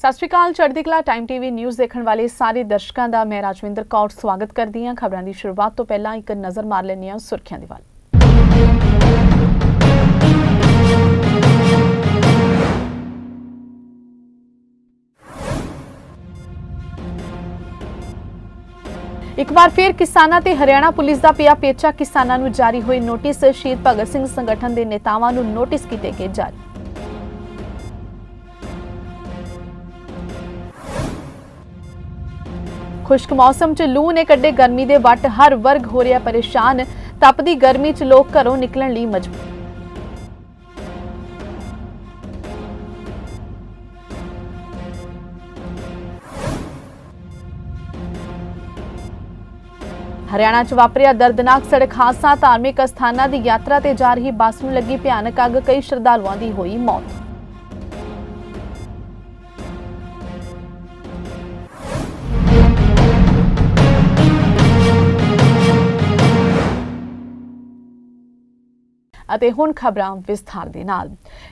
ਸਤਿ ਸ਼੍ਰੀ ਅਕਾਲ, ਚੜ੍ਹਦੀ ਕਲਾ ਟਾਈਮ ਟੀਵੀ ਨਿਊਜ਼ ਦੇਖਣ ਵਾਲੇ ਸਾਰੇ ਦਰਸ਼ਕਾਂ ਦਾ ਮੈਂ ਰਾਜਵਿੰਦਰ ਕੌਰ ਸਵਾਗਤ ਕਰਦੀ ਹਾਂ। ਖਬਰਾਂ ਦੀ ਸ਼ੁਰੂਆਤ ਤੋਂ ਪਹਿਲਾਂ ਇੱਕ ਨਜ਼ਰ ਮਾਰ ਲੈਂਦੇ ਹਾਂ ਸੁਰਖੀਆਂ ਦੇ ਵੱਲ। ਇੱਕ ਵਾਰ ਫਿਰ ਕਿਸਾਨਾਂ ਤੇ ਹਰਿਆਣਾ ਪੁਲਿਸ ਦਾ ਪਿਆ ਪੇਚਾ। ਕਿਸਾਨਾਂ ਨੂੰ ਜਾਰੀ ਹੋਈ ਨੋਟਿਸ ਸ਼ਹੀਦ ਭਗਤ ਸਿੰਘ ਸੰਗਠਨ ਦੇ ਨੇਤਾਵਾਂ ਨੂੰ ਨੋਟਿਸ ਕੀਤੇ ਗਏ ਜਾਰੀ। ਖੁਸ਼ਕ ਮੌਸਮ 'ਚ ਲੂ ਨੇ ਕੱਢੇ ਗਰਮੀ ਦੇ ਵੱਟ, ਹਰ ਵਰਗ ਹੋ ਰਿਹਾ ਪਰੇਸ਼ਾਨ, ਤਪਦੀ ਗਰਮੀ 'ਚ ਲੋਕ ਘਰੋਂ ਨਿਕਲਣ ਲਈ ਮਜਬੂਰ। ਹਰਿਆਣਾ 'ਚ ਵਾਪਰਿਆ ਦਰਦਨਾਕ ਸੜਕ ਹਾਦਸਾ, ਧਾਰਮਿਕ ਅਸਥਾਨਾਂ ਦੀ ਯਾਤਰਾ ਤੇ ਜਾ ਰਹੀ ਬੱਸ ਨੂੰ ਲੱਗੀ ਭਿਆਨਕ ਅੱਗ, ਕਈ ਸ਼ਰਧਾਲੂਆਂ ਦੀ ਹੋਈ ਮੌਤ। ਅਤੇ ਹੁਣ ਖਬਰਾਂ ਵਿਸਥਾਰ ਦੇ ਨਾਲ।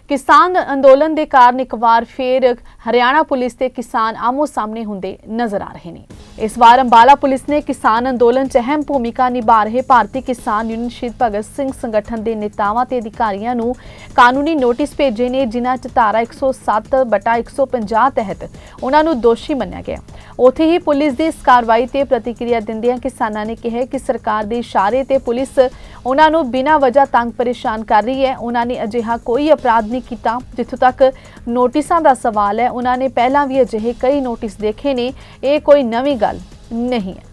ਕਿਸਾਨ ਅੰਦੋਲਨ ਦੇ ਕਾਰਨ ਇੱਕ ਵਾਰ ਫੇਰ ਹਰਿਆਣਾ ਪੁਲਿਸ ਤੇ ਕਿਸਾਨ ਆਮੋ ਸਾਹਮਣੇ ਹੁੰਦੇ ਨਜ਼ਰ ਆ ਰਹੇ ਨੇ। ਇਸ ਵਾਰ ਅੰਬਾਲਾ ਪੁਲਿਸ ਨੇ ਕਿਸਾਨ ਅੰਦੋਲਨ 'ਚ ਅਹਿਮ ਭੂਮਿਕਾ ਨਿਭਾ ਰਹੇ ਭਾਰਤੀ ਕਿਸਾਨ ਯੂਨੀਅਨ ਸ਼ਹੀਦ ਭਗਤ ਸਿੰਘ ਸੰਗਠਨ ਦੇ ਨੇਤਾਵਾਂ ਤੇ ਅਧਿਕਾਰੀਆਂ ਨੂੰ ਕਾਨੂੰਨੀ ਨੋਟਿਸ ਭੇਜੇ ਨੇ, ਜਿਨ੍ਹਾਂ 'ਚ ਧਾਰਾ 107 ਬਟਾ 150 ਤਹਿਤ ਉਹਨਾਂ ਨੂੰ ਦੋਸ਼ੀ ਮੰਨਿਆ ਗਿਆ। ਉੱਥੇ ਹੀ ਪੁਲਿਸ ਦੀ ਇਸ ਕਾਰਵਾਈ ਤੇ ਪ੍ਰਤੀਕਿਰਿਆ ਦਿੰਦਿਆਂ ਕਿਸਾਨਾਂ ਨੇ ਕਿਹਾ ਕਿ ਸਰਕਾਰ ਦੇ ਇਸ਼ਾਰੇ ਤੇ ਪੁਲਿਸ ਉਹਨਾਂ ਨੂੰ ਬਿਨਾਂ ਵਜ੍ਹਾ ਤੰਗ ਪਰੇਸ਼ਾਨ ਕਰ ਰਹੀ ਹੈ। ਉਹਨਾਂ ਨੇ ਅਜਿਹਾ ਕੋਈ ਅਪਰਾਧ ਨਹੀਂ ਕੀਤਾ, ਜਿੱਥੋਂ ਤੱਕ ਨੋਟਿਸਾਂ ਦਾ ਸਵਾਲ ਹੈ। ਉਹਨਾਂ ਨੇ ਪਹਿਲਾਂ ਵੀ ਅਜਿਹੇ ਕਈ ਨੋਟਿਸ ਦੇਖੇ ਨੇ। ਇਹ ਕੋਈ ਨਵੀਂ ਗੱਲ ਨਹੀਂ ਹੈ।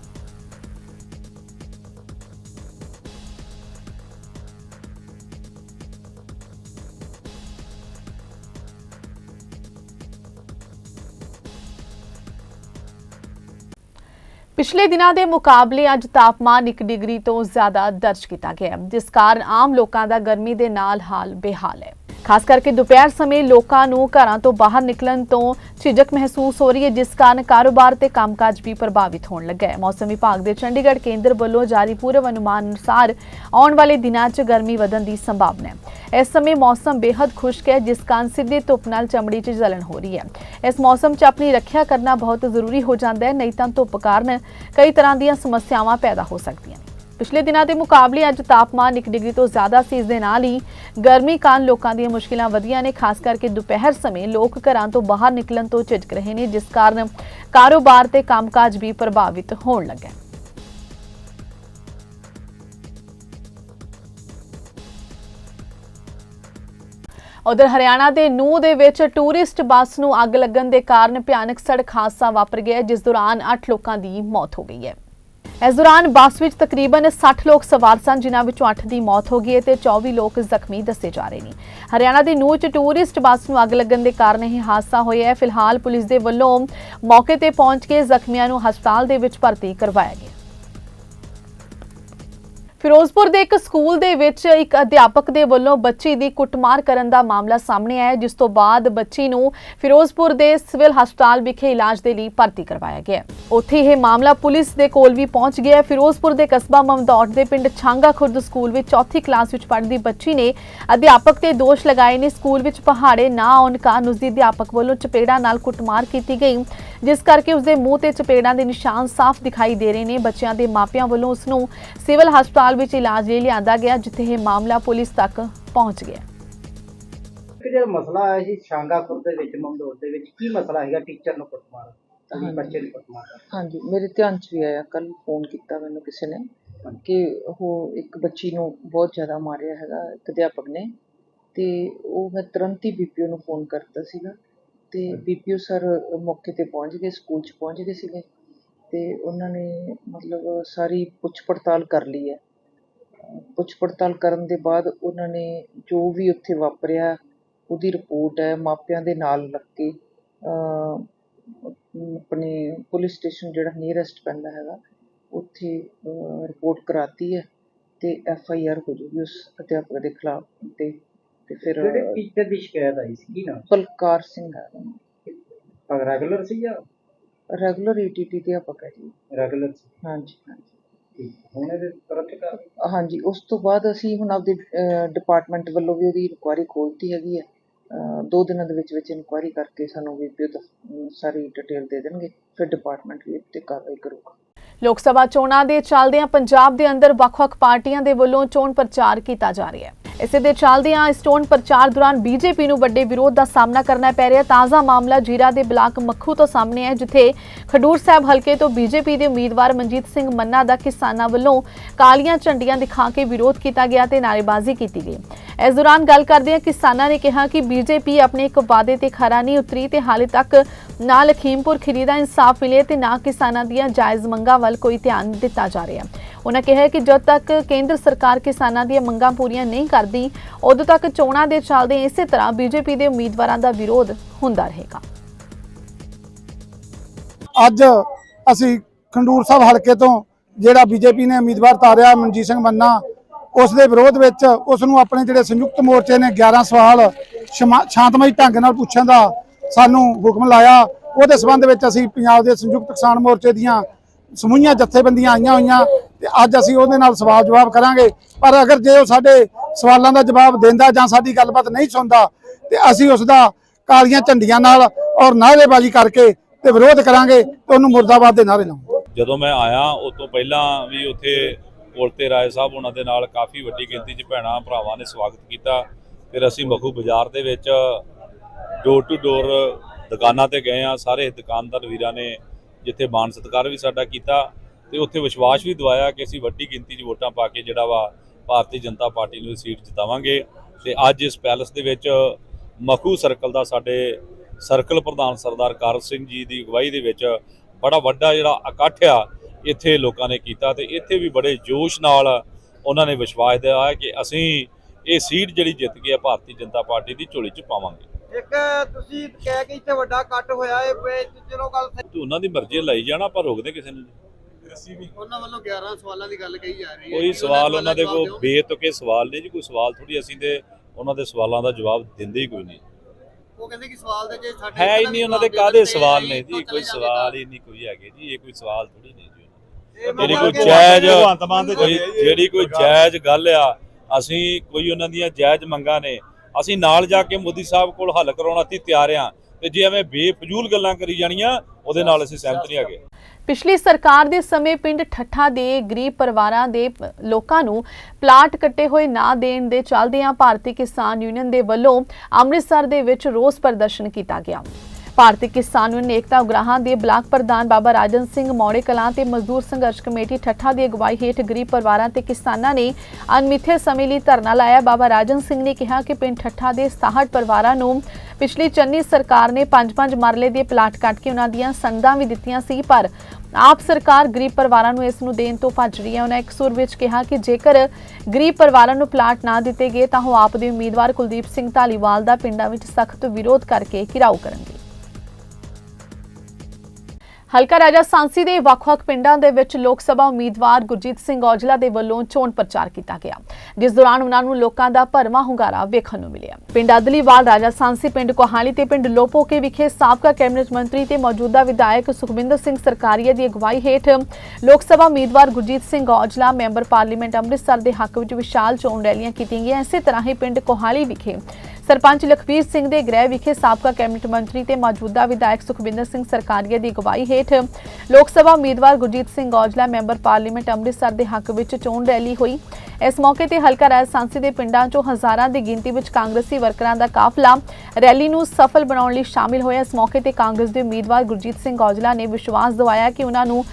ਪਿਛਲੇ ਦਿਨਾਂ ਦੇ ਮੁਕਾਬਲੇ ਅੱਜ ਤਾਪਮਾਨ 1 ਡਿਗਰੀ ਤੋਂ ਜ਼ਿਆਦਾ ਦਰਜ ਕੀਤਾ ਗਿਆ ਜਿਸ ਕਾਰਨ ਆਮ ਲੋਕਾਂ ਦਾ ਗਰਮੀ ਦੇ ਨਾਲ ਹਾਲ ਬੇਹਾਲ ਹੈ। ਖਾਸ ਕਰਕੇ ਦੁਪਹਿਰ ਸਮੇਂ ਲੋਕਾਂ ਨੂੰ ਘਰਾਂ ਤੋਂ ਬਾਹਰ ਨਿਕਲਣ ਤੋਂ ਝਿਜਕ ਮਹਿਸੂਸ ਹੋ ਰਹੀ ਹੈ, ਜਿਸ ਕਾਰਨ ਕਾਰੋਬਾਰ ਤੇ ਕੰਮਕਾਜ ਵੀ ਪ੍ਰਭਾਵਿਤ ਹੋਣ ਲੱਗਾ ਹੈ। ਮੌਸਮ ਵਿਭਾਗ ਦੇ ਚੰਡੀਗੜ੍ਹ ਕੇਂਦਰ ਵੱਲੋਂ ਜਾਰੀ ਪੂਰਵ ਅਨੁਮਾਨ ਅਨੁਸਾਰ ਆਉਣ ਵਾਲੇ ਦਿਨਾਂ 'ਚ ਗਰਮੀ ਵਧਣ ਦੀ ਸੰਭਾਵਨਾ ਹੈ। ਇਸ ਸਮੇਂ ਮੌਸਮ ਬੇहद ਖੁਸ਼ਕ ਹੈ, ਜਿਸ ਕਾਰਨ ਸਿੱਧੇ ਧੁੱਪ ਨਾਲ ਚਮੜੀ 'ਚ ਜਲਣ ਹੋ ਰਹੀ ਹੈ। ਇਸ ਮੌਸਮ 'ਚ ਆਪਣੀ ਰੱਖਿਆ ਕਰਨਾ ਬਹੁਤ ਜ਼ਰੂਰੀ ਹੋ ਜਾਂਦਾ ਹੈ, ਨਹੀਂ ਤਾਂ ਧੁੱਪ ਕਾਰਨ ਕਈ ਤਰ੍ਹਾਂ ਦੀਆਂ ਸਮੱਸਿਆਵਾਂ ਪੈਦਾ ਹੋ ਸਕਦੀਆਂ ਨੇ। ਪਿਛਲੇ ਦਿਨਾਂ ਦੇ ਮੁਕਾਬਲੇ ਅੱਜ ਤਾਪਮਾਨ 1 ਡਿਗਰੀ ਤੋਂ ਜ਼ਿਆਦਾ ਸੀ ਇਸ ਦੇ ਨਾਲ ਹੀ ਗਰਮੀ ਕਾਰਨ ਲੋਕਾਂ ਦੀਆਂ ਮੁਸ਼ਕਿਲਾਂ ਵਧੀਆਂ ਨੇ, ਖਾਸ ਕਰਕੇ ਦੁਪਹਿਰ ਸਮੇਂ ਲੋਕ ਘਰਾਂ ਤੋਂ ਬਾਹਰ ਨਿਕਲਣ ਤੋਂ ਝਿਜਕ ਰਹੇ ਨੇ, ਜਿਸ ਕਾਰਨ ਕਾਰੋਬਾਰ ਤੇ ਕੰਮਕਾਜ ਵੀ ਪ੍ਰਭਾਵਿਤ ਹੋਣ ਲੱਗਾ ਹੈ ਉਧਰ ਹਰਿਆਣਾ ਦੇ ਨੂਹ ਦੇ ਵਿੱਚ ਟੂਰਿਸਟ ਬੱਸ ਨੂੰ ਅੱਗ ਲੱਗਣ ਦੇ ਕਾਰਨ ਭਿਆਨਕ ਸੜਕ ਹਾਦਸਾ ਵਾਪਰ ਗਿਆ, ਜਿਸ ਦੌਰਾਨ 8 ਲੋਕਾਂ ਦੀ ਮੌਤ ਹੋ ਗਈ ਹੈ। ਇਸ ਦੌਰਾਨ ਬੱਸ ਵਿੱਚ ਤਕਰੀਬਨ 60 ਲੋਕ ਸਵਾਰ ਸਨ, ਜਿਨ੍ਹਾਂ ਵਿੱਚੋਂ 8 ਦੀ ਮੌਤ ਹੋ ਗਈ ਹੈ ਤੇ 24 ਲੋਕ ਜ਼ਖਮੀ ਦੱਸੇ ਜਾ ਰਹੇ ਨੇ। ਹਰਿਆਣਾ ਦੇ ਨੂਹ 'ਚ ਟੂਰਿਸਟ ਬੱਸ ਨੂੰ ਅੱਗ ਲੱਗਣ ਦੇ ਕਾਰਨ ਇਹ ਹਾਦਸਾ ਹੋਇਆ ਹੈ। ਫਿਲਹਾਲ ਪੁਲਿਸ ਦੇ ਵੱਲੋਂ ਮੌਕੇ ਤੇ ਪਹੁੰਚ ਕੇ ਜ਼ਖਮੀਆਂ ਨੂੰ ਹਸਪਤਾਲ ਦੇ ਵਿੱਚ ਭਰਤੀ ਕਰਵਾਇਆ ਗਿਆ। ਫਿਰੋਜ਼ਪੁਰ ਦੇ ਇੱਕ ਸਕੂਲ ਦੇ ਵਿੱਚ ਇੱਕ ਅਧਿਆਪਕ ਦੇ ਵੱਲੋਂ ਬੱਚੀ ਦੀ ਕੁੱਟਮਾਰ ਕਰਨ ਦਾ ਮਾਮਲਾ ਸਾਹਮਣੇ ਆਇਆ, ਜਿਸ ਤੋਂ ਬਾਅਦ ਬੱਚੀ ਨੂੰ ਫਿਰੋਜ਼ਪੁਰ ਦੇ ਸਿਵਲ ਹਸਪਤਾਲ ਵਿਖੇ ਇਲਾਜ ਦੇ ਲਈ ਭਰਤੀ ਕਰਵਾਇਆ ਗਿਆ। ਉੱਥੇ ਇਹ ਮਾਮਲਾ ਪੁਲਿਸ ਦੇ ਕੋਲ ਵੀ ਪਹੁੰਚ ਗਿਆ। ਫਿਰੋਜ਼ਪੁਰ ਦੇ ਕਸਬਾ ਮਮਦੌਟ ਦੇ ਪਿੰਡ ਛਾਂਗਾ ਖੁਰਦ ਸਕੂਲ ਵਿੱਚ ਚੌਥੀ ਕਲਾਸ ਵਿੱਚ ਪੜ੍ਹਦੀ ਬੱਚੀ ਨੇ ਅਧਿਆਪਕ ਤੇ ਦੋਸ਼ ਲਗਾਏ ਨੇ। ਸਕੂਲ ਵਿੱਚ ਪਹਾੜੇ ਨਾ ਆਉਣ ਕਾਰਨ ਉਸ ਦੀ ਅਧਿਆਪਕ ਵੱਲੋਂ ਚਪੇੜਾਂ ਨਾਲ ਕੁੱਟਮਾਰ ਕੀਤੀ ਗਈ। ਜਿਸ ਕਰਕੇ ਉਸ ਦੇ ਮੂੰਹ ਤੇ ਚਪੇੜਾਂ ਦੇ ਨਿਸ਼ਾਨ ਸਾਫ਼ ਦਿਖਾਈ ਦੇ ਰਹੇ ਨੇ। ਬੱਚਿਆਂ ਦੇ ਮਾਪਿਆਂ ਵੱਲੋਂ ਉਸ ਨੂੰ ਸਿਵਲ ਹਸਪਤਾਲ ਵਿੱਚ ਇਲਾਜ ਲਈ ਲਿਆਂਦਾ ਗਿਆ ਜਿੱਥੇ ਇਹ ਮਾਮਲਾ ਪੁਲਿਸ ਤੱਕ ਪਹੁੰਚ ਗਿਆ। ਜਿਹੜਾ ਮਸਲਾ ਆਇਆ ਸੀ ਸ਼ਾਂਗਾਪੁਰ ਦੇ ਵਿੱਚ ਮੰਦੋੜ ਦੇ ਵਿੱਚ ਕੀ ਮਸਲਾ ਹੈਗਾ ਟੀਚਰ ਨੂੰ ਕੁੱਟਮਾਰ? ਅਸੀਂ ਹਾਂਜੀ। ਬੱਚੇ ਨੂੰ ਕੁੱਟਮਾਰ ਹਾਂਜੀ ਮੇਰੇ ਧਿਆਨ 'ਚ ਵੀ ਆਇਆ ਕੱਲ ਫੋਨ ਕੀਤਾ ਮੈਨੂੰ ਕਿਸੇ ਨੇ ਕਿ ਉਹ ਇੱਕ ਬੱਚੀ ਨੂੰ ਬਹੁਤ ਜ਼ਿਆਦਾ ਮਾਰਿਆ ਹੈਗਾ ਇੱਕ ਅਧਿਆਪਕ ਨੇ। ਤੇ ਉਹ ਮੈਂ ਤੁਰੰਤ ਹੀ ਬੀਪੀਓ ਨੂੰ ਫੋਨ ਕਰਤਾ ਸੀਗਾ। ਅਤੇ ਬੀ ਪੀ ਓ ਸਰ ਮੌਕੇ ਤੇ ਪਹੁੰਚ ਗਏ ਸਕੂਲ 'ਚ ਪਹੁੰਚ ਗਏ ਸੀਗੇ ਅਤੇ ਉਹਨਾਂ ਨੇ ਮਤਲਬ ਸਾਰੀ ਪੁੱਛ ਪੜਤਾਲ ਕਰ ਲਈ ਹੈ। ਪੁੱਛ ਪੜਤਾਲ ਕਰਨ ਦੇ ਬਾਅਦ ਉਹਨਾਂ ਨੇ ਜੋ ਵੀ ਉੱਥੇ ਵਾਪਰਿਆ ਉਹਦੀ ਰਿਪੋਰਟ ਹੈ ਮਾਪਿਆਂ ਦੇ ਨਾਲ ਲੱਗ ਕੇ ਅਹ, ਆਪਣੇ ਪੁਲਿਸ ਸਟੇਸ਼ਨ ਜਿਹੜਾ ਨੀਅਰੈਸਟ ਪੈਂਦਾ ਹੈਗਾ ਉੱਥੇ ਰਿਪੋਰਟ ਕਰਾਤੀ ਹੈ ਅਤੇ ਐਫ ਆਈ ਆਰ ਹੋ ਜੂਗੀ ਉਸ ਅਧਿਆਪਕ ਦੇ ਖਿਲਾਫ ਅਤੇ ਤੇ ਫਿਰ ਜਿਹੜੇ ਟੀਚਰ ਦੀ ਸ਼ਿਕਾਇਤ ਆਈ ਸੀ ਕੀ ਨਾਮ ਬਲਕਾਰ ਸਿੰਘ ਹੈ ਰੈਗੂਲਰ ਸੀ ਜਾਂ? ਰੈਗੂਲਰ ਈਟੀਟੀ ਅਧਿਆਪਕ ਹੈ ਜੀ ਰੈਗੂਲਰ ਸੀ। ਹਾਂਜੀ ਹਾਂਜੀ। ਠੀਕ। ਹੁਣ ਇਹਦੇ ਤੁਰੰਤ ਕਰ ਹਾਂਜੀ ਉਸ ਤੋਂ ਬਾਅਦ ਅਸੀਂ ਹੁਣ ਆਪਦੇ ਡਿਪਾਰਟਮੈਂਟ ਵੱਲੋਂ ਵੀ ਉਹਦੀ ਇਨਕੁਆਇਰੀ ਖੋਲ੍ਹਤੀ ਹੈਗੀ ਹੈ ਅਹ ਦੋ ਦਿਨਾਂ ਦੇ ਵਿੱਚ ਵਿੱਚ ਇਨਕੁਆਇਰੀ ਕਰਕੇ ਸਾਨੂੰ ਅਮ, ਸਾਰੀ ਡਿਟੇਲ ਦੇ ਦੇਣਗੇ। ਫਿਰ ਡਿਪਾਰਟਮੈਂਟ ਵੀ ਇਹ ਤੇ ਕਾਰਵਾਈ ਕਰੂਗਾ। ਲੋਕ ਸਭਾ ਚੋਣਾਂ ਦੇ ਚੱਲਦਿਆਂ ਪੰਜਾਬ ਦੇ ਅੰਦਰ ਵੱਖ-ਵੱਖ ਪਾਰਟੀਆਂ ਦੇ ਵੱਲੋਂ ਚੋਣ ਪ੍ਰਚਾਰ ਕੀਤਾ ਜਾ ਰਿਹਾ ਹੈ। ਇਸੇ ਦੇ ਚੱਲਦਿਆਂ ਇਸ ਚੋਣ ਪ੍ਰਚਾਰ ਦੌਰਾਨ ਬੀਜੇਪੀ ਨੂੰ ਵੱਡੇ ਵਿਰੋਧ ਦਾ ਸਾਹਮਣਾ ਕਰਨਾ ਪੈ ਰਿਹਾ। ਤਾਜ਼ਾ ਮਾਮਲਾ ਜੀਰਾ ਦੇ ਬਲਾਕ ਮੱਖੂ ਤੋਂ ਸਾਹਮਣੇ ਹੈ ਜਿੱਥੇ ਖਡੂਰ ਸਾਹਿਬ ਹਲਕੇ ਤੋਂ ਬੀਜੇਪੀ ਦੇ ਉਮੀਦਵਾਰ ਮਨਜੀਤ ਸਿੰਘ ਮੰਨਾ ਦਾ ਕਿਸਾਨਾਂ ਵੱਲੋਂ ਕਾਲੀਆਂ ਝੰਡੀਆਂ ਦਿਖਾ ਕੇ ਵਿਰੋਧ ਕੀਤਾ ਗਿਆ ਤੇ ਨਾਅਰੇਬਾਜ਼ੀ ਕੀਤੀ ਗਈ। ਇਸ ਦੌਰਾਨ ਗੱਲ ਕਰਦਿਆਂ ਕਿਸਾਨਾਂ ਨੇ ਕਿਹਾ ਕਿ ਬੀਜੇਪੀ ਆਪਣੇ ਇੱਕ ਵਾਅਦੇ ਤੇ ਖਰਾ ਨਹੀਂ ਉਤਰੀ ਤੇ ਹਾਲੇ ਤੱਕ ਨਾ ਲਖੀਮਪੁਰ ਖੀਰੀ ਦਾ ਇਨਸਾਫ ਮਿਲੇ ਤੇ ਨਾ ਕਿਸਾਨਾਂ ਦੀਆਂ ਜਾਇਜ਼ ਮੰਗਾਂ ਵੱਲ ਕੋਈ ਧਿਆਨ ਦਿੱਤਾ ਜਾ ਰਿਹਾ। ਉਹਨਾਂ ਕਿਹਾ ਕਿ ਜਦ ਤੱਕ ਕੇਂਦਰ ਸਰਕਾਰ ਕਿਸਾਨਾਂ ਦੀਆਂ ਮੰਗਾਂ ਪੂਰੀਆਂ ਨਹੀਂ ਕਰਦੀ, ਉਦੋਂ ਤੱਕ ਚੋਣਾਂ ਦੇ ਚੱਲਦੇ ਇਸੇ ਤਰ੍ਹਾਂ ਬੀਜੇਪੀ ਦੇ ਉਮੀਦਵਾਰਾਂ ਦਾ ਵਿਰੋਧ ਹੁੰਦਾ ਰਹੇਗਾ। ਅੱਜ ਅਸੀਂ ਖੰਡੂਰ ਸਾਹਿਬ ਹਲਕੇ ਤੋਂ ਜਿਹੜਾ ਬੀਜੇਪੀ ਨੇ ਉਮੀਦਵਾਰ ਤਾਰਿਆ ਮਨਜੀਤ ਸਿੰਘ ਮੰਨਾ, ਉਸ ਦੇ ਵਿਰੋਧ ਵਿੱਚ ਉਸ ਨੂੰ ਆਪਣੇ ਜਿਹੜੇ ਸੰਯੁਕਤ ਮੋਰਚੇ ਨੇ 11 ਸਵਾਲ ਸ਼ਾਂਤਮਈ ਢੰਗ ਨਾਲ ਪੁੱਛਣ ਦਾ ਸਾਨੂੰ ਹੁਕਮ ਲਾਇਆ। ਉਹਦੇ ਸਬੰਧ ਵਿੱਚ ਅਸੀਂ ਪੰਜਾਬ ਦੇ ਸੰਯੁਕਤ ਕਿਸਾਨ ਮੋਰਚੇ ਦੀਆਂ ਸਮੂਹੀਆਂ ਜਥੇਬੰਦੀਆਂ ਆਈਆਂ ਹੋਈਆਂ ਤੇ ਅੱਜ ਅਸੀਂ ਉਹਦੇ ਨਾਲ ਸਵਾਲ ਜਵਾਬ ਕਰਾਂਗੇ। ਪਰ ਅਗਰ ਜੇ ਉਹ ਸਾਡੇ ਸਵਾਲਾਂ ਦਾ ਜਵਾਬ ਦਿੰਦਾ ਜਾਂ ਸਾਡੀ ਗੱਲਬਾਤ ਨਹੀਂ ਸੁਣਦਾ ਤੇ ਅਸੀਂ ਉਸ ਦਾ ਕਾਲੀਆਂ ਝੰਡੀਆਂ ਨਾਲ ਔਰ ਨਾਅਰੇਬਾਜ਼ੀ ਕਰਕੇ ਤੇ ਵਿਰੋਧ ਕਰਾਂਗੇ ਤੇ ਉਹਨੂੰ ਮੁਰਦਾਬਾਦ ਦੇ ਨਾਅਰੇ ਲਾਵਾਂਗੇ ਜਦੋਂ ਮੈਂ ਆਇਆ, ਉਸ ਤੋਂ ਪਹਿਲਾਂ ਵੀ ਉੱਥੇ ਪੁਲ ਰਾਏ ਸਾਹਿਬ ਉਹਨਾਂ ਦੇ ਨਾਲ ਕਾਫੀ ਵੱਡੀ ਗਿਣਤੀ 'ਚ ਭੈਣਾਂ ਭਰਾਵਾਂ ਨੇ ਸਵਾਗਤ ਕੀਤਾ। ਫਿਰ ਅਸੀਂ ਮਖੂ ਬਾਜ਼ਾਰ ਦੇ ਵਿੱਚ ਡੋਰ ਟੂ ਡੋਰ ਦੁਕਾਨਾਂ ਤੇ ਗਏ ਆ ਸਾਰੇ ਦੁਕਾਨਦਾਰ ਵੀਰਾਂ ਨੇ ਜਿੱਥੇ ਮਾਨ ਸਤਿਕਾਰ ਵੀ ਸਾਡਾ ਕੀਤਾ ਤੇ ਉੱਥੇ ਵਿਸ਼ਵਾਸ ਵੀ ਦਵਾਇਆ ਕਿ ਅਸੀਂ ਵੱਡੀ ਗਿਣਤੀ 'ਚ ਵੋਟਾਂ ਪਾ ਕੇ ਜਿਹੜਾ ਵਾ ਭਾਰਤੀ ਜਨਤਾ ਪਾਰਟੀ ਨੂੰ ਸੀਟ ਜਿਤਾਵਾਂਗੇ। ਤੇ ਅੱਜ ਇਸ ਪੈਲਸ ਦੇ ਵਿੱਚ ਮਖੂ ਸਰਕਲ ਦਾ ਸਾਡੇ ਸਰਕਲ ਪ੍ਰਧਾਨ ਸਰਦਾਰ ਕਰ ਸਿੰਘ ਜੀ ਦੀ ਅਗਵਾਈ ਦੇ ਵਿੱਚ ਬੜਾ ਵੱਡਾ ਜਿਹੜਾ ਇਕੱਠ ਆ ਇੱਥੇ ਲੋਕਾਂ ਨੇ ਕੀਤਾ ਤੇ ਇੱਥੇ ਵੀ ਬੜੇ ਜੋਸ਼ ਨਾਲ ਉਹਨਾਂ ਨੇ ਵਿਸ਼ਵਾਸ ਦਿਵਾਇਆ ਕਿ ਅਸੀਂ ਇਹ ਸੀਟ ਜਿਹੜੀ ਜਿੱਤ ਗਈ ਆ, ਭਾਰਤੀ ਜਨਤਾ ਪਾਰਟੀ ਦੀ ਝੋਲੀ 'ਚ ਪਾਵਾਂਗੇ। ਇੱਕ ਤੁਸੀਂ ਕਹਿ ਕੇ ਇੱਥੇ ਵੱਡਾ ਕੱਟ ਹੋਇਆ ਏ ਚਲੋ ਗੱਲ ਤੇ ਉਹਨਾਂ ਦੀ ਮਰਜ਼ੀ ਲਾਈ ਜਾਣਾ ਪਰ ਰੋਕਦੇ ਕਿਸੇ ਨੂੰ। ਨਹੀਂ। ਉਹਨਾਂ ਵੱਲੋਂ 11 ਸਵਾਲਾਂ ਦੀ ਗੱਲ ਕਹੀ ਜਾ ਰਹੀ ਕੋਈ ਸਵਾਲ ਉਹਨਾਂ ਦੇ ਕੋਲ ਬੇਤੁਕੇ ਸਵਾਲ ਨਹੀਂ ਜੀ ਕੋਈ ਸਵਾਲ ਥੋੜੀ ਅਸੀਂ ਤੇ ਉਹਨਾਂ ਦੇ ਸਵਾਲਾਂ ਦਾ ਜਵਾਬ ਦਿੰਦੇ ਹੀ ਕੋਈ ਨਹੀਂ। ਉਹ ਕਹਿੰਦੇ ਕਿ ਸਵਾਲ ਦੇ ਜੇ ਸਾਡੇ ਹੈ ਹੀ ਨਹੀਂ ਉਹਨਾਂ ਦੇ ਕਾਦੇ ਸਵਾਲ ਨੇ ਜੀ ਕੋਈ ਸਵਾਲ ਹੀ ਨਹੀਂ ਕੋਈ ਹੈਗੇ ਜੀ ਇਹ ਕੋਈ ਸਵਾਲ ਥੋੜੀ ਨਹੀਂ ਜੀ ਜਿਹੜੀ ਕੋਈ ਜਾਇਜ਼ ਕੋਈ ਜਿਹੜੀ ਕੋਈ ਜਾਇਜ਼ ਗੱਲ ਆ ਅਸੀਂ ਕੋਈ ਉਹਨਾਂ ਦੀਆਂ ਜਾਇਜ਼ ਮੰਗਾਂ ਨੇ ਅਸੀਂ ਨਾਲ ਜਾ ਕੇ ਮੋਦੀ ਸਾਹਿਬ ਕੋਲ ਹੱਲ ਕਰਾਉਣ ਅਸੀਂ ਤਿਆਰ ਆ ਤੇ ਜੇ ਐਵੇਂ ਬੇਫਜ਼ੂਲ ਗੱਲਾਂ ਕਰੀ ਜਾਣੀਆਂ, ਉਹਦੇ ਨਾਲ ਅਸੀਂ ਸਹਿਮਤ ਨਹੀਂ ਹੈਗੇ। ਪਿਛਲੀ ਸਰਕਾਰ ਦੇ ਸਮੇਂ ਪਿੰਡ ਠੱਠਾ ਦੇ ਗਰੀਬ ਪਰਿਵਾਰਾਂ ਦੇ ਲੋਕਾਂ ਨੂੰ ਪਲਾਟ ਕੱਟੇ ਹੋਏ ਨਾ ਦੇਣ ਦੇ ਚੱਲਦਿਆਂ ਭਾਰਤੀ ਕਿਸਾਨ ਯੂਨੀਅਨ ਦੇ ਵੱਲੋਂ ਅੰਮ੍ਰਿਤਸਰ ਦੇ ਵਿੱਚ ਰੋਸ ਪ੍ਰਦਰਸ਼ਨ ਕੀਤਾ ਗਿਆ। ਭਾਰਤੀ ਕਿਸਾਨ ਯੂਨੀਅਨ ਏਕਤਾ ਉਗਰਾਹਾਂ ਦੇ ਬਲਾਕ ਪ੍ਰਧਾਨ ਬਾਬਾ ਰਾਜਨ ਸਿੰਘ ਮੌੜੇ ਕਲਾਂ ਤੇ ਮਜ਼ਦੂਰ ਸੰਘਰਸ਼ ਕਮੇਟੀ ਠੱਠਾ ਦੀ ਅਗਵਾਈ ਹੇਠ ਗਰੀਬ ਪਰਿਵਾਰਾਂ ਤੇ ਕਿਸਾਨਾਂ ਨੇ ਅਣਮਿੱਥੇ ਸਮੇਂ ਲਈ ਧਰਨਾ ਲਾਇਆ। ਬਾਬਾ ਰਾਜਨ ਸਿੰਘ ਨੇ ਕਿਹਾ ਕਿ ਪਿੰਡ ਠੱਠਾ ਦੇ 67 ਪਰਿਵਾਰਾਂ ਨੂੰ ਪਿਛਲੀ ਚੰਨੀ ਸਰਕਾਰ ਨੇ 5-5 ਮਰਲੇ ਦੇ ਪਲਾਟ ਕੱਟ ਕੇ ਉਹਨਾਂ ਦੀਆਂ ਸੰਦਾਂ ਵੀ ਦਿੱਤੀਆਂ ਸੀ, ਪਰ ਆਪ ਸਰਕਾਰ ਗਰੀਬ ਪਰਿਵਾਰਾਂ ਨੂੰ ਇਸ ਨੂੰ ਦੇਣ ਤੋਂ ਭੱਜ ਰਹੀ ਹੈ। ਉਹਨਾਂ ਇੱਕ ਸੁਰ ਵਿੱਚ ਕਿਹਾ ਕਿ ਜੇਕਰ ਗਰੀਬ ਪਰਿਵਾਰਾਂ ਨੂੰ ਪਲਾਟ ਨਾ ਦਿੱਤੇ ਗਏ ਤਾਂ ਉਹ ਆਪ ਦੇ ਉਮੀਦਵਾਰ ਕੁਲਦੀਪ ਸਿੰਘ ਢਾਲੀਵਾਲ ਦਾ ਪਿੰਡਾਂ ਵਿੱਚ ਸਖਤ ਵਿਰੋਧ ਕਰਕੇ ਘਿਰਾਓ ਕਰਨਗੇ। ਹਲਕਾ ਰਾਜਾ ਸਾਂਸੀ ਦੇ ਵੱਖ-ਵੱਖ ਪਿੰਡਾਂ ਦੇ ਵਿੱਚ ਲੋਕ ਸਭਾ ਉਮੀਦਵਾਰ ਗੁਰਜੀਤ ਸਿੰਘ ਔਜਲਾ ਦੇ ਵੱਲੋਂ ਚੋਣ ਪ੍ਰਚਾਰ ਕੀਤਾ ਗਿਆ। ਜਿਸ ਦੌਰਾਨ ਉਹਨਾਂ ਨੂੰ ਲੋਕਾਂ ਦਾ ਭਰਵਾਂ ਹੁੰਗਾਰਾ ਵੇਖਣ ਨੂੰ ਮਿਲਿਆ। ਪਿੰਡ ਅਦਲੀਵਾਲ ਰਾਜਾ ਸਾਂਸੀ, ਪਿੰਡ ਕੋਹਾਲੀ ਤੇ ਪਿੰਡ ਲੋਪੋਕੇ ਵਿਖੇ ਸਾਬਕਾ ਕੈਬਨਿਟ ਮੰਤਰੀ ਤੇ ਮੌਜੂਦਾ ਵਿਧਾਇਕ ਸੁਖਵਿੰਦਰ ਸਿੰਘ ਸਰਕਾਰੀਆ ਦੀ ਅਗਵਾਈ ਹੇਠ ਲੋਕ ਸਭਾ ਉਮੀਦਵਾਰ ਗੁਰਜੀਤ ਸਿੰਘ ਔਜਲਾ, ਮੈਂਬਰ ਪਾਰਲੀਮੈਂਟ ਅੰਮ੍ਰਿਤਸਰ ਦੇ ਹੱਕ ਵਿੱਚ ਵਿਸ਼ਾਲ ਚੋਣ ਰੈਲੀਆਂ ਕੀਤੀਆਂ ਗਈਆਂ। ਇਸੇ ਤਰ੍ਹਾਂ ਹੀ ਪਿੰਡ ਕੋਹਾਲੀ ਵਿਖੇ ਸਰਪੰਚ ਲਖਵੀਰ ਸਿੰਘ ਦੇ ਗ੍ਰਹਿ ਵਿਖੇ ਸਾਬਕਾ ਕੈਬਨਿਟ ਮੰਤਰੀ ਤੇ ਮੌਜੂਦਾ ਵਿਧਾਇਕ ਸੁਖਵਿੰਦਰ ਸਿੰਘ ਸਰਕਾਰੀਆ ਦੀ ਅਗਵਾਈ ਹੇਠ ਲੋਕ ਸਭਾ ਉਮੀਦਵਾਰ ਗੁਰਜੀਤ ਸਿੰਘ ਔਜਲਾ ਮੈਂਬਰ ਪਾਰਲੀਮੈਂਟ ਅੰਮ੍ਰਿਤਸਰ ਦੇ ਹੱਕ ਵਿੱਚ ਚੋਣ ਰੈਲੀ ਹੋਈ। ਇਸ ਮੌਕੇ ਤੇ ਹਲਕਾ ਰਾਜ ਸਾਂਸੀ ਦੇ ਪਿੰਡਾਂ 'ਚੋਂ ਹਜ਼ਾਰਾਂ ਦੀ ਗਿਣਤੀ ਵਿੱਚ ਕਾਂਗਰਸੀ ਵਰਕਰਾਂ ਦਾ ਕਾਫਲਾ ਰੈਲੀ ਨੂੰ ਸਫਲ ਬਣਾਉਣ ਲਈ ਸ਼ਾਮਿਲ ਹੋਇਆ। ਇਸ ਮੌਕੇ ਤੇ ਕਾਂਗਰਸ ਦੇ ਉਮੀਦਵਾਰ ਗੁਰਜੀਤ ਸਿੰਘ ਔਜਲਾ ਨੇ ਵਿਸ਼ਵਾਸ ਦਿਵਾਇਆ ਕਿ ਉਹਨਾਂ ਨੂੰ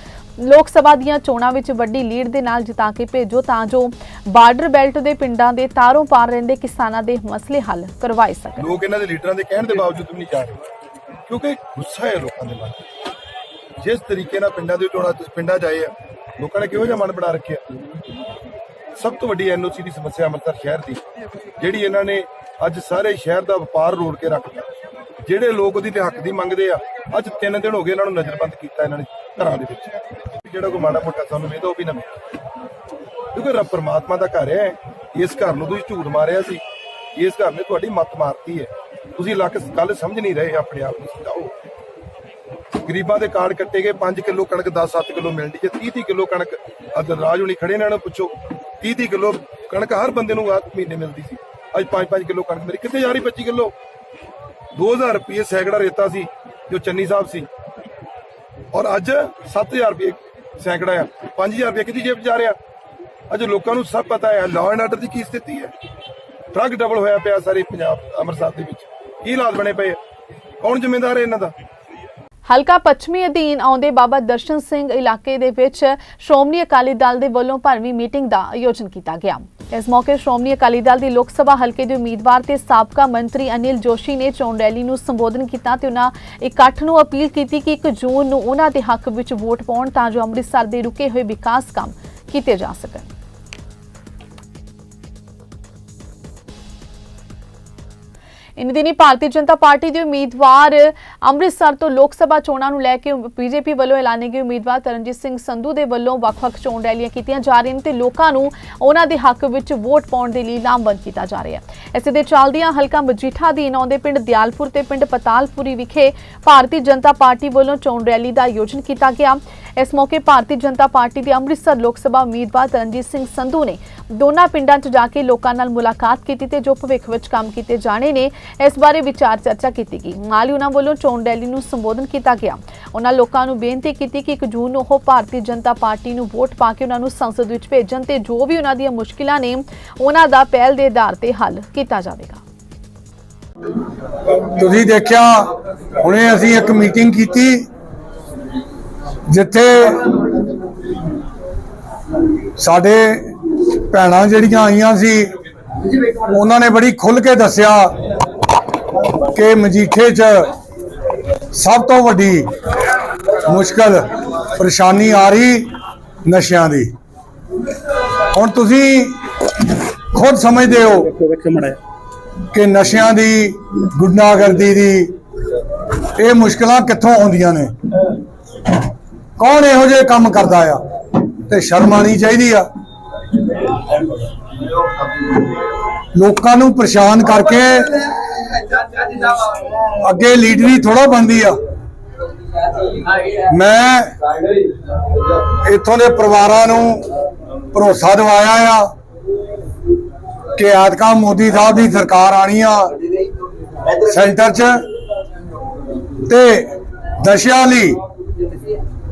ਲੋਕ ਸਭਾ ਦੀਆਂ ਚੋਣਾਂ ਵਿੱਚ ਵੱਡੀ ਲੀਡ ਦੇ ਨਾਲ ਜਿਤਾ ਕੇ ਭੇਜੋ, ਤਾਂ ਜੋ ਬਾਰਡਰ ਬੈਲਟ ਦੇ ਪਿੰਡਾਂ ਦੇ ਤਾਰੋਂ ਪਾਰ ਰਹਿੰਦੇ ਕਿਸਾਨਾਂ ਦੇ ਮਸਲੇ ਹੱਲ ਕਰਵਾਏ ਸਕਣ। ਲੋਕ ਇਹਨਾਂ ਦੇ ਲੀਡਰਾਂ ਦੇ ਕਹਿਣ ਦੇ ਬਾਵਜੂਦ ਵੀ ਨਹੀਂ ਜਾ ਰਹੇ। ਕਿਉਂਕਿ ਗੁੱਸਾ ਹੈ ਲੋਕਾਂ ਦੇ ਮਨ ਜਿਸ ਤਰੀਕੇ ਨਾਲ ਪਿੰਡਾਂ ਦੇ ਟੋਣਾ ਤੁਸੀਂ ਪਿੰਡਾਂ 'ਚ ਆ, ਲੋਕਾਂ ਨੇ ਕਿਹੋ ਜਿਹਾ ਮਨ ਬਣਾ ਰੱਖਿਆ? ਸਭ ਤੋਂ ਵੱਡੀ ਐਨਓਸੀ ਦੀ ਸਮੱਸਿਆ ਅੰਮ੍ਰਿਤਸਰ ਸ਼ਹਿਰ ਦੀ, ਜਿਹੜੀ ਇਹਨਾਂ ਨੇ ਅੱਜ ਸਾਰੇ ਸ਼ਹਿਰ ਦਾ ਵਪਾਰ ਰੋੜ ਕੇ ਰੱਖ ਦਿੱਤਾ। ਜਿਹੜੇ ਲੋਕ ਉਹਦੀ ਤੇ ਹੱਕ ਦੀ ਮੰਗਦੇ ਆ, ਅੱਜ 3 ਦਿਨ ਹੋ ਗਏ ਇਹਨਾਂ ਨੂੰ ਨਜ਼ਰਬੰਦ ਕੀਤਾ ਇਹਨਾਂ ਨੇ ਘਰਾਂ ਦੇ ਵਿੱਚ। ਜਿਹੜਾ ਕੋਈ ਮਾੜਾ ਮੋਟਾ ਸਾਨੂੰ ਮਿਲਦਾ ਉਹ ਵੀ ਨਾ ਮਿਲੇ ਕਿਉਂਕਿ ਰੱਬ ਪਰਮਾਤਮਾ ਦਾ ਘਰ ਹੈ। ਇਸ ਘਰ ਨੂੰ ਤੁਸੀਂ ਝੂਠ ਮਾਰਿਆ ਸੀ। ਇਸ ਘਰ ਨੇ ਤੁਹਾਡੀ ਮੱਤ ਮਾਰਤੀ ਹੈ। ਤੁਸੀਂ ਲੱਕ ਗੱਲ ਸਮਝ ਨਹੀਂ ਰਹੇ ਆਪਣੇ ਆਪ ਨੂੰ ਸਮਝਾਓ। ਗਰੀਬਾਂ ਦੇ ਕਾਰਡ ਕੱਟੇ ਗਏ। 5 ਕਿਲੋ ਕਣਕ 10-7 ਕਿਲੋ ਮਿਲਦੀ ਜੇ। 30-30 ਕਿਲੋ ਕਣਕ ਅਦਰ ਰਾਜ ਹੁਣੀ ਖੜੇ ਨੇ, ਇਹਨਾਂ ਨੂੰ ਪੁੱਛੋ। 30-30 ਕਿਲੋ ਕਣਕ ਹਰ ਬੰਦੇ ਨੂੰ ਆਹ ਮਹੀਨੇ ਮਿਲਦੀ ਸੀ। ਅੱਜ 5-5 ਕਿਲੋ ਕਣਕ ਮੇਰੀ ਕਿੱਥੇ ਜਾ ਰਹੀ? 25 ਕਿਲੋ। 2000 ਰੁਪਏ ਸੈਕੜਾ ਰੇਤਾ ਸੀ, ਜੋ ਚੰਨੀ ਸਾਹਿਬ ਸੀ। ਔਰ ਅੱਜ 7000 ਰੁਪਏ ਸੈਂਕੜਾ ਆ। 5000 ਰੁਪਏ ਕਿਹਦੀ ਜੇਬ 'ਚ ਜਾ ਰਿਹਾ? ਅੱਜ ਲੋਕਾਂ ਨੂੰ ਸਭ ਪਤਾ ਹੈ ਲਾਅ ਐਂਡ ਆਰਡਰ ਦੀ ਕੀ ਸਥਿਤੀ ਹੈ। ਡਰੱਗ ਡਬਲ ਹੋਇਆ ਪਿਆ ਸਾਰੇ ਪੰਜਾਬ, ਅੰਮ੍ਰਿਤਸਰ ਦੇ ਵਿੱਚ। ਕੀ ਹਾਲਾਤ ਬਣੇ ਪਏ ਕੌਣ ਜ਼ਿੰਮੇਦਾਰ ਹੈ ਇਹਨਾਂ ਦਾ? ਹਲਕਾ ਪੱਛਮੀ ਅਧੀਨ ਆਉਂਦੇ ਬਾਬਾ ਦਰਸ਼ਨ ਸਿੰਘ ਇਲਾਕੇ ਦੇ ਵਿੱਚ ਸ਼੍ਰੋਮਣੀ ਅਕਾਲੀ ਦਲ ਦੇ ਵੱਲੋਂ ਭਰਵੀਂ ਮੀਟਿੰਗ ਦਾ ਆਯੋਜਨ ਕੀਤਾ ਗਿਆ। ਇਸ ਮੌਕੇ ਸ਼੍ਰੋਮਣੀ ਅਕਾਲੀ ਦਲ ਦੀ ਲੋਕ ਸਭਾ ਹਲਕੇ ਦੇ ਉਮੀਦਵਾਰ ਤੇ ਸਾਬਕਾ ਮੰਤਰੀ ਅਨਿਲ ਜੋਸ਼ੀ ਨੇ ਚੋਣ ਰੈਲੀ ਨੂੰ ਸੰਬੋਧਨ ਕੀਤਾ ਤੇ ਉਹਨਾਂ ਇਕੱਠ ਨੂੰ ਅਪੀਲ ਕੀਤੀ ਕਿ 1 ਜੂਨ ਨੂੰ ਉਹਨਾਂ ਦੇ ਹੱਕ ਵਿੱਚ ਵੋਟ ਪਾਉਣ ਤਾਂ ਜੋ ਅੰਮ੍ਰਿਤਸਰ ਦੇ ਰੁਕੇ ਹੋਏ ਵਿਕਾਸ ਕੰਮ ਕੀਤੇ ਜਾ ਸਕਣ। ਇਨ ਦਿਨੀ ਭਾਰਤੀ ਜਨਤਾ ਪਾਰਟੀ ਦੇ ਉਮੀਦਵਾਰ ਅੰਮ੍ਰਿਤਸਰ ਤੋਂ ਲੋਕ ਸਭਾ ਚੋਣਾਂ ਨੂੰ ਲੈ ਕੇ ਬੀਜੇਪੀ ਵੱਲੋਂ ਐਲਾਨੇ ਗਏ ਉਮੀਦਵਾਰ ਤਰਨਜੀਤ ਸਿੰਘ ਸੰਧੂ ਦੇ ਵੱਲੋਂ ਵੱਖ-ਵੱਖ ਚੋਣ ਰੈਲੀਆਂ ਕੀਤੀਆਂ ਜਾ ਰਹੀਆਂ ਨੇ ਤੇ ਲੋਕਾਂ ਨੂੰ ਉਹਨਾਂ ਦੇ ਹੱਕ ਵਿੱਚ ਵੋਟ ਪਾਉਣ ਦੇ ਲਈ ਲਾਮਬੰਦ ਕੀਤਾ ਜਾ ਰਿਹਾ ਹੈ। ਇਸੇ ਦੇ ਚੱਲਦਿਆਂ ਹਲਕਾ ਮਜੀਠਾ ਦੀ ਆਉਂਦੇ ਪਿੰਡ ਦਿਆਲਪੁਰ ਤੇ ਪਿੰਡ ਪਤਾਲਪੁਰੀ ਵਿਖੇ ਭਾਰਤੀ ਜਨਤਾ ਪਾਰਟੀ ਵੱਲੋਂ ਚੋਣ ਰੈਲੀ ਦਾ ਆਯੋਜਨ ਕੀਤਾ ਗਿਆ। ਇਸ ਮੌਕੇ ਭਾਰਤੀ ਜਨਤਾ ਪਾਰਟੀ ਦੇ ਅੰਮ੍ਰਿਤਸਰ ਲੋਕ ਸਭਾ ਉਮੀਦਵਾਰ ਤਰਨਜੀਤ ਸਿੰਘ ਸੰਧੂ ਨੇ ਦੋਨਾਂ ਪਿੰਡਾਂ 'ਚ ਜਾ ਕੇ ਲੋਕਾਂ ਨਾਲ ਮੁਲਾਕਾਤ ਕੀਤੀ ਤੇ ਜੋ ਭਵਿੱਖ ਵਿੱਚ ਕੰਮ ਕੀਤੇ ਜਾਣੇ ਨੇ, ਇਸ ਬਾਰੇ ਵਿਚਾਰ ਚਰਚਾ ਕੀਤੀ ਗਈ। ਨਾਲ ਹੀ ਉਹਨਾਂ ਵੱਲੋਂ ਚੋਣ ਰੈਲੀ ਨੂੰ ਸੰਬੋਧਨ ਕੀਤਾ ਗਿਆ। ਉਹਨਾਂ ਲੋਕਾਂ ਨੂੰ ਬੇਨਤੀ ਕੀਤੀ ਕਿ 1 ਜੂਨ ਨੂੰ ਉਹ ਭਾਰਤੀ ਜਨਤਾ ਪਾਰਟੀ ਨੂੰ ਵੋਟ ਪਾ ਕੇ ਉਹਨਾਂ ਨੂੰ ਸੰਸਦ ਵਿੱਚ ਭੇਜਣ ਤੇ ਜੋ ਵੀ ਉਹਨਾਂ ਦੀਆਂ ਮੁਸ਼ਕਿਲਾਂ ਨੇ, ਉਹਨਾਂ ਦਾ ਪਹਿਲ ਦੇ ਆਧਾਰ ਤੇ ਹੱਲ ਕੀਤਾ ਜਾਵੇਗਾ। ਤੁਸੀਂ ਦੇਖਿਆ, ਹੁਣੇ ਅਸੀਂ ਇੱਕ ਮੀਟਿੰਗ ਕੀਤੀ, ਜਿੱਥੇ ਸਾਡੇ ਭੈਣਾਂ ਜਿਹੜੀਆਂ ਆਈਆਂ ਸੀ, ਉਹਨਾਂ ਨੇ ਬੜੀ ਖੁੱਲ ਕੇ ਦੱਸਿਆ ਕਿ ਮਜੀਠੇ 'ਚ ਸਭ ਤੋਂ ਵੱਡੀ ਮੁਸ਼ਕਲ ਪਰੇਸ਼ਾਨੀ ਆ ਰਹੀ ਨਸ਼ਿਆਂ ਦੀ। ਹੁਣ ਤੁਸੀਂ ਖੁਦ ਸਮਝਦੇ ਹੋ ਕਿ ਨਸ਼ਿਆਂ ਦੀ, ਗੁੰਡਾਗਰਦੀ ਦੀ ਇਹ ਮੁਸ਼ਕਲਾਂ ਕਿੱਥੋਂ ਆਉਂਦੀਆਂ ਨੇ? ਕੌਣ ਇਹੋ ਜਿਹੇ ਕੰਮ ਕਰਦਾ ਆ? ਤੇ ਸ਼ਰਮ ਆਣੀ ਚਾਹੀਦੀ ਆ। ਲੋਕਾਂ ਨੂੰ ਪਰੇਸ਼ਾਨ ਕਰਕੇ ਅੱਗੇ ਲੀਡਰੀ ਥੋੜਾ ਬੰਦੀ ਆ। ਮੈਂ ਇੱਥੋਂ ਦੇ ਪਰਿਵਾਰਾਂ ਨੂੰ ਭਰੋਸਾ ਦਿਵਾਇਆ ਆ ਕਿ ਐਤਕਾਂ ਮੋਦੀ ਸਾਹਿਬ ਦੀ ਸਰਕਾਰ ਆਣੀ ਆ ਸੈਂਟਰ 'ਚ ਤੇ ਦਸ਼ਿਆ ਲਈ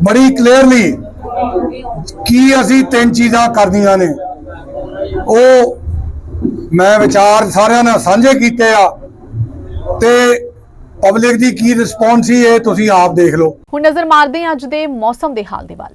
ਬੜੀ ਕਲੀਅਰਲੀ ਕੀ ਅਸੀਂ ਤਿੰਨ ਚੀਜ਼ਾਂ ਕਰਨੀਆਂ ਨੇ। ਉਹ ਮੈਂ ਵਿਚਾਰ ਸਾਰਿਆਂ ਨਾਲ ਸਾਂਝੇ ਕੀਤੇ ਆ ਤੇ ਪਬਲਿਕ ਦੀ ਕੀ ਰਿਸਪੌਂਸ ਸੀ ਇਹ ਤੁਸੀਂ ਆਪ ਦੇਖ ਲਓ। ਹੁਣ ਨਜ਼ਰ ਮਾਰਦੇ ਹਾਂ ਅੱਜ ਦੇ ਮੌਸਮ ਦੇ ਹਾਲ ਦੇ ਵੱਲ।